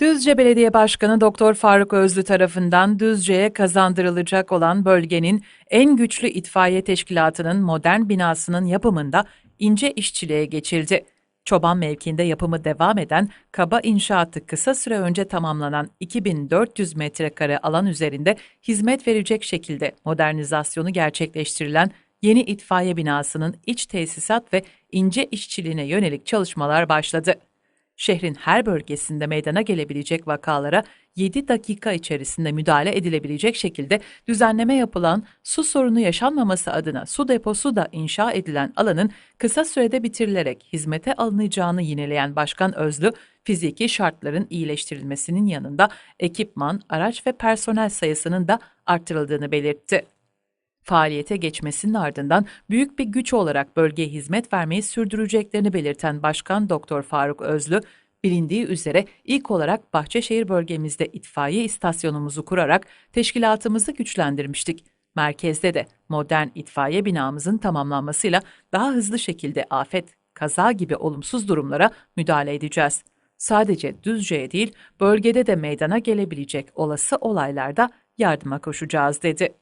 Düzce Belediye Başkanı Doktor Faruk Özlü tarafından Düzce'ye kazandırılacak olan bölgenin en güçlü itfaiye teşkilatının modern binasının yapımında ince işçiliğe geçildi. Çoban mevkiinde yapımı devam eden kaba inşaatı kısa süre önce tamamlanan 2400 metrekare alan üzerinde hizmet verecek şekilde modernizasyonu gerçekleştirilen yeni itfaiye binasının iç tesisat ve ince işçiliğine yönelik çalışmalar başladı şehrin her bölgesinde meydana gelebilecek vakalara 7 dakika içerisinde müdahale edilebilecek şekilde düzenleme yapılan su sorunu yaşanmaması adına su deposu da inşa edilen alanın kısa sürede bitirilerek hizmete alınacağını yineleyen Başkan Özlü, fiziki şartların iyileştirilmesinin yanında ekipman, araç ve personel sayısının da artırıldığını belirtti faaliyete geçmesinin ardından büyük bir güç olarak bölgeye hizmet vermeyi sürdüreceklerini belirten Başkan Doktor Faruk Özlü, bilindiği üzere ilk olarak Bahçeşehir bölgemizde itfaiye istasyonumuzu kurarak teşkilatımızı güçlendirmiştik. Merkezde de modern itfaiye binamızın tamamlanmasıyla daha hızlı şekilde afet, kaza gibi olumsuz durumlara müdahale edeceğiz. Sadece Düzce'ye değil, bölgede de meydana gelebilecek olası olaylarda yardıma koşacağız dedi.